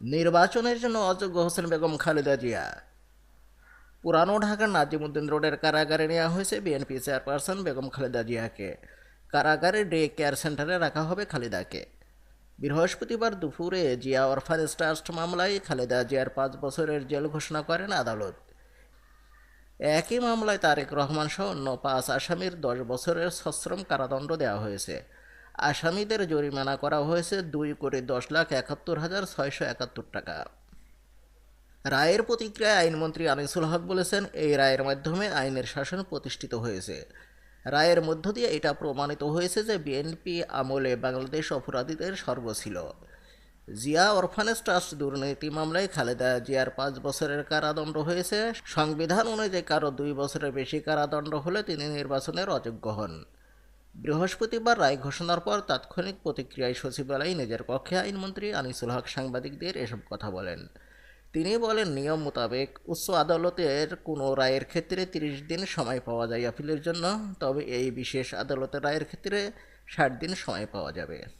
নির্বাচনের জন্য অযোগ্য হোসেন বেগম খালেদা জিয়া। পুরানো ঢাকার নাজিমুদ্দিন রোডের কারাগারে নেওয়া হয়েছে বিএনপি চেয়ারপারসন বেগম খালেদা জিয়াকে। কারাগারে ডে কেয়ার সেন্টারে রাখা হবে খালেদাকে। বৃহস্পতিবার দুপুরে জিয়া অরফানেজ ট্রাস্ট মামলায় খালেদা জিয়ার পাঁচ বছরের জেল ঘোষণা করেন আদালত। একই মামলায় তারেক রহমান সহ অন্য পাঁচ আসামির দশ বছরের সশ্রম কারাদণ্ড দেওয়া হয়েছে। আসামিদের জরিমানা করা হয়েছে দুই কোটি দশ লাখ একাত্তর হাজার ছয়শো একাত্তর টাকা। রায়ের প্রতিক্রিয়ায় আইনমন্ত্রী আনিসুল হক বলেছেন, এই রায়ের মাধ্যমে আইনের শাসন প্রতিষ্ঠিত হয়েছে। রায়ের মধ্য দিয়ে এটা প্রমাণিত হয়েছে যে বিএনপি আমলে বাংলাদেশ অপরাধীদের সর্ব ছিল। জিয়া অরফানেজ ট্রাস্ট দুর্নীতি মামলায় খালেদা জিয়ার পাঁচ বছরের কারাদণ্ড হয়েছে। সংবিধান অনুযায়ী কারও দুই বছরের বেশি কারাদণ্ড হলে তিনি নির্বাচনের অযোগ্য হন। বৃহস্পতিবার রায় ঘোষণার পর তাৎক্ষণিক প্রতিক্রিয়ায় সচিবালয় নিজের কক্ষে আইনমন্ত্রী আনিসুল হক সাংবাদিকদের এসব কথা বলেন। তিনি বলেন, নিয়ম মোতাবেক উচ্চ আদালতের কোনো রায়ের ক্ষেত্রে তিরিশ দিন সময় পাওয়া যায় আপিলের জন্য, তবে এই বিশেষ আদালতের রায়ের ক্ষেত্রে ষাট দিন সময় পাওয়া যাবে।